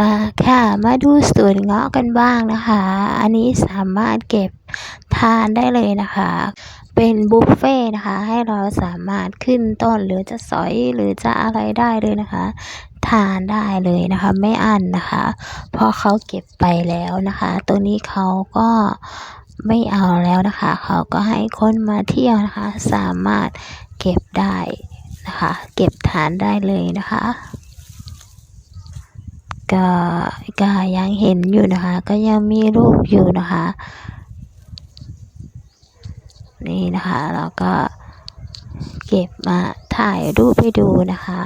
มาค่ะ มาดูสวนเงาะกันบ้างนะคะ อันนี้สามารถเก็บทานได้เลยนะคะ เป็นบุฟเฟ่ต์นะคะ ให้เราสามารถขึ้นต้นหรือจะสอยหรือจะอะไรได้เลยนะคะ ทานได้เลยนะคะ ไม่อั้นนะคะเพราะเขาเก็บไปแล้วนะคะ ตัวนี้เขาก็ไม่เอาแล้วนะคะ เขาก็ให้คนมาเที่ยวนะคะ สามารถเก็บได้นะคะ เก็บทานได้เลยนะคะ ก็ก็ยังเห็นอยู่นะคะ ก็ยังมีรูปอยู่นะคะ นี่นะคะเราก็เก็บมาถ่ายรูปให้ดูนะคะ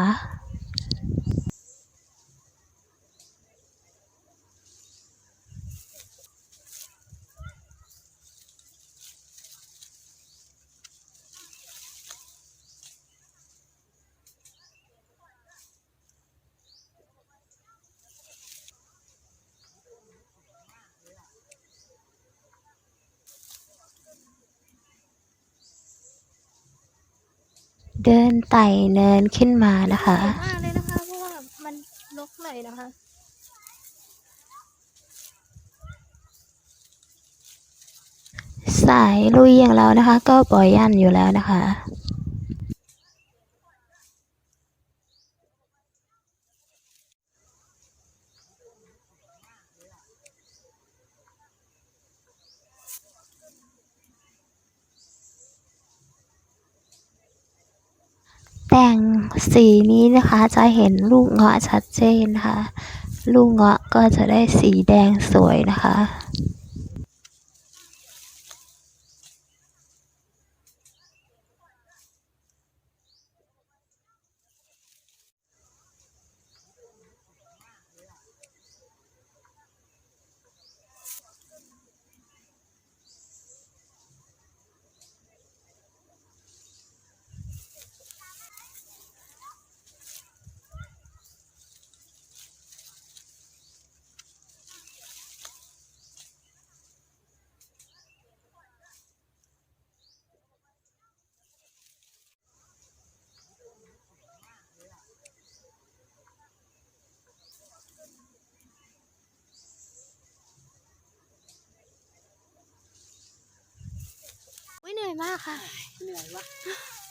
เดินไต่เนินขึ้นมานะคะสวยมากเลยนะคะเพราะว่ามันลกหน่อยนะคะ สายลุยอย่างเรานะคะ ก็ปล่อยยันอยู่แล้วนะคะ แต่งสีนี้นะคะจะเห็นลูกเงาะชัดเจนนะคะ ลูกเงาะก็จะได้สีแดงสวยนะคะ อุ้ยเหนื่อยมากค่ะ เหนื่อยวะ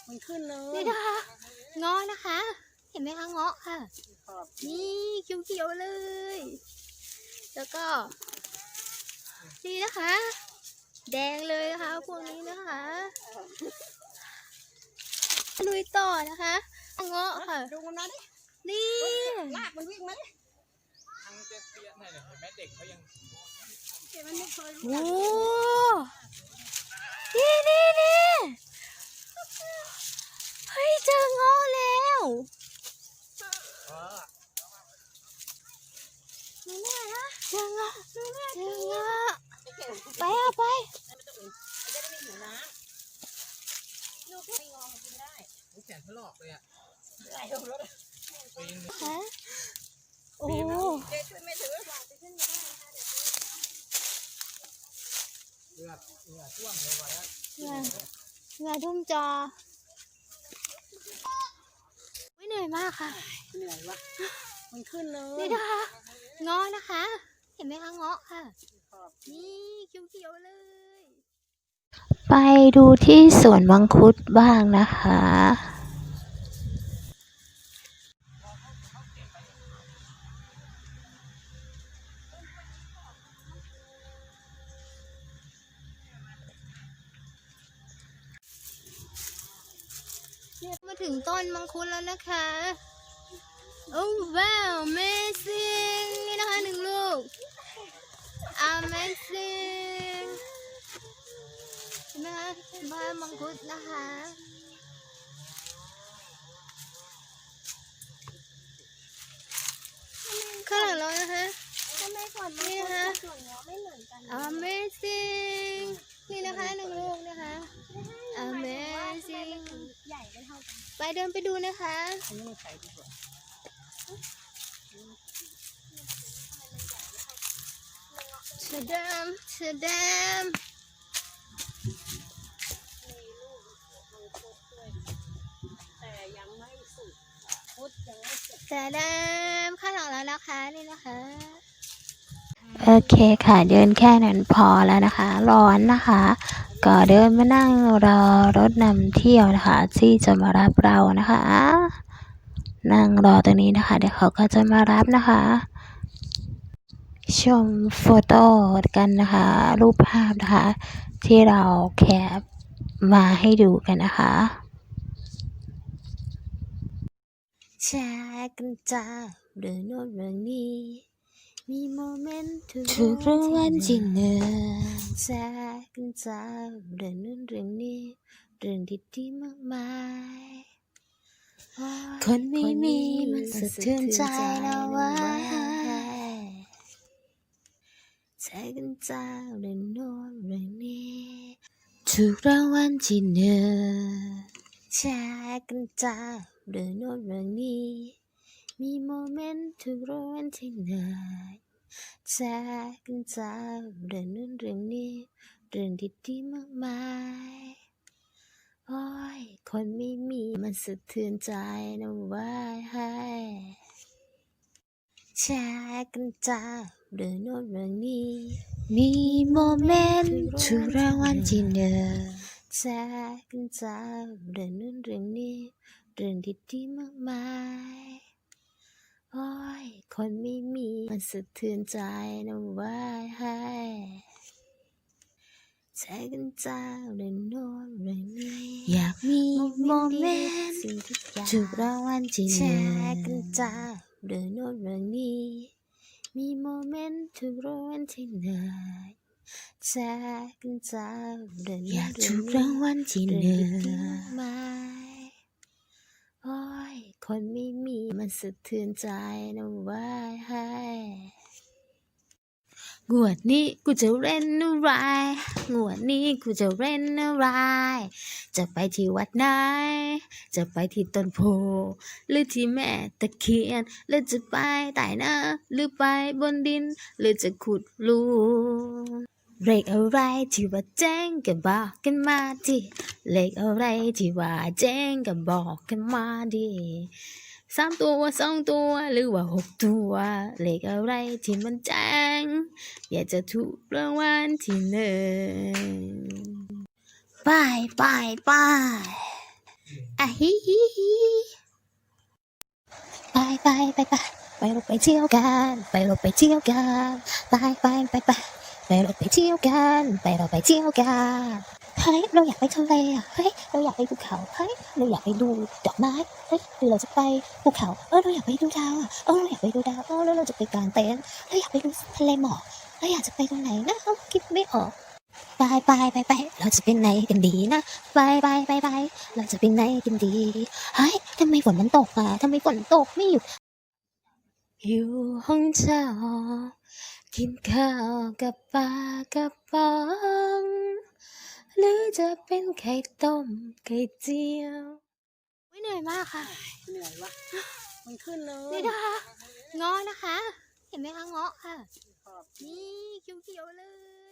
มันขึ้นเลยนี่นะคะเงาะนะคะ เห็นไหมคะเงาะค่ะขอบนี่เขียวๆเลย แล้วก็ นี่นะคะ แดงเลยนะคะพวกนี้นะคะลุยต่อนะคะเงาะค่ะดูมันนะดินี่ลากมันวิ่งไหมทางเจ๊เปี้ยเนี่ยเห็นไหมเด็กเขายังเดี๋ยวมันไม่เคยรู้โอ้จัก นี่นี่นี่เฮ้ยเจอเงาะแล้วเออนี่แน่นะเจอเงาะเจอเงาะไปอะไปจะได้ไม่หิวน้ำลูกไม่งอกินได้หูแขนถลอกเลยอะไหลลงรถปีนฮะโอ้ เจ๊ช่วยไม่ถือ เลือดเหงื่อท่วมเลยวันนี้เหงื่อเหงื่อทุ่มจอไม่เหนื่อยมากค่ะ เหนื่อยวะมันขึ้นเลยนี่นะคะเงาะนะคะ เห็นไหมคะเงาะค่ะขอบนี่เขียวๆเลย ไปดูที่สวนมังคุดบ้างนะคะ ถึงต้นมังคุดแล้วนะคะ โอ้ว้าว amazing นี่นะคะหนึ่งลูก amazing เห็นไหมคะบ้านมังคุดนะคะข้างหลังเรานะคะทำไมก่อนนี่นะคะส่วนเงาะไม่เหมือนกัน amazing นี่นะคะหนึ่งลูกนะคะ amazing ใหญ่ไม่เท่ากัน ไป เดินไปดูนะคะอันนี้มันใส่ดีกว่าเชดมเชดมแต่ยังไม่สุกพุดยังไม่สุกแแต่ดามข้างหลังแล้วนะคะนี่นะคะ โอเคค่ะเดินแค่นั้นพอแล้วนะคะ ร้อนนะคะ ก็เดินมานั่งรอรถนำเที่ยวนะคะที่จะมารับเรานะคะนั่งรอตรงนี้นะคะ เดี๋ยวเขาก็จะมารับนะคะ ชมโฟโต้กันนะคะ รูปภาพนะคะ ที่เราแคปมาให้ดูกันนะคะแชร์กันจ้าเรื่องโน้นเรื่องนี้ มีโมเมนต์ทุกทุกรู้วันที่หนึ่งแชร์กันจ้าเรื่องนู้นเรื่องนี้ เรื่องดีๆมากมาย คนไม่มีมันสะเทือนใจเราไว้แชร์กันจ้าเรื่องโน้นเรื่องนี้ถูกรางวัลที่หนึ่งแชร์กันจ้าเรื่องโน้นเรื่องนี้ มีโมเมนต์ทุกรางวันที่เหนื่อยแชร์กันจ้าเรื่องนู้นเรื่องนี้ เรื่องดีๆมากมายโอ้ย คนไม่มีมันสะเทือนใจนะเว่าให้แชร์กันจ้าเรื่องโน้นเรื่องนี้ มีโมเมนต์ถูกรางวัลที่หนึ่งแชร์กันจ้าเรื่องนู้นเรื่องนี้ เรื่องดีๆมากมาย โอ้ย คนไม่มีมันสะเทือนใจนะเว่าให้แชร์กันจ้าเรื่องโน้นเรื่องนี้อยากมีโมเมนต์สิ่งทุกอย่างถูกรางวัลที่แชหนึ่ร์กันงจ้าเรื่องโน้นเรื่องนี้ มีโมเมนต์ทุกรางวันที่เหนื่อยแชร์กันจ้าเรื่องอนู้ยานกเรื่ถูองกนี้รางวัลที่หเรื่องนึ่งดีๆมากมาย โอ้ย คนไม่มีมันสะเทือนใจนะว่าให้งวดนี้กูจะเล่นอะไรงวดนี้กูจะเล่นอะไร จะไปที่วัดไหน จะไปที่ต้นโพ หรือที่แม่ตะเคียน หรือจะไปใต้น้ำหรือไปบนดิน หรือจะขุดรู เลขอะไรที่ว่าแจ้งก็บอกกันมาดิเลขอะไรที่ว่าแจ้งก็บอกกันมาดิสามตัวสองตัวหรือว่าหกตัวเลขอะไรที่มันแจ้งอยากจะถูกรางวัลที่หนึ่งไปไปไปอะฮิฮิฮิไปไปไปไปไปเราไปเที่ยวกัน ไปเราไปเที่ยวกัน ไปไปไปไป ไปเราไปเที่ยวกัน ไปเราไปเที่ยวกันเฮ้ยเราอยากไปทะเลอะเฮ้ยเราอยากไปภูเขาเฮ้ยเราอยากไปดูดอกไม้เฮ้ยหรือเราจะไปภูเขาเออเราอยากไปดูดาวอะเออเราอยากไปดูดาวเออแล้วเราจะไปกางเต็นท์เราอยากไปดูทะเลหมอกเราอยากจะไปตรงไหนนะเอ้าคิดไม่ออกไปไปไปไปเราจะเป็นไหนกันดีนะไปไปไปไปเราจะเป็นไหนกันดีเฮ้ยทำไมฝนมันตกอะทำไมฝนตกไม่หยุดอยู่ห้องเช่า กินข้าวกับปลากระป๋องหรือจะเป็นไข่ต้มไข่เจียวไม่เหนื่อยมากค่ะเหนื่อยวะมันขึ้นเลยนี่นะคะเงาะนะคะ เห็นไหมคะเงาะค่ะ นี่เขียวๆเลย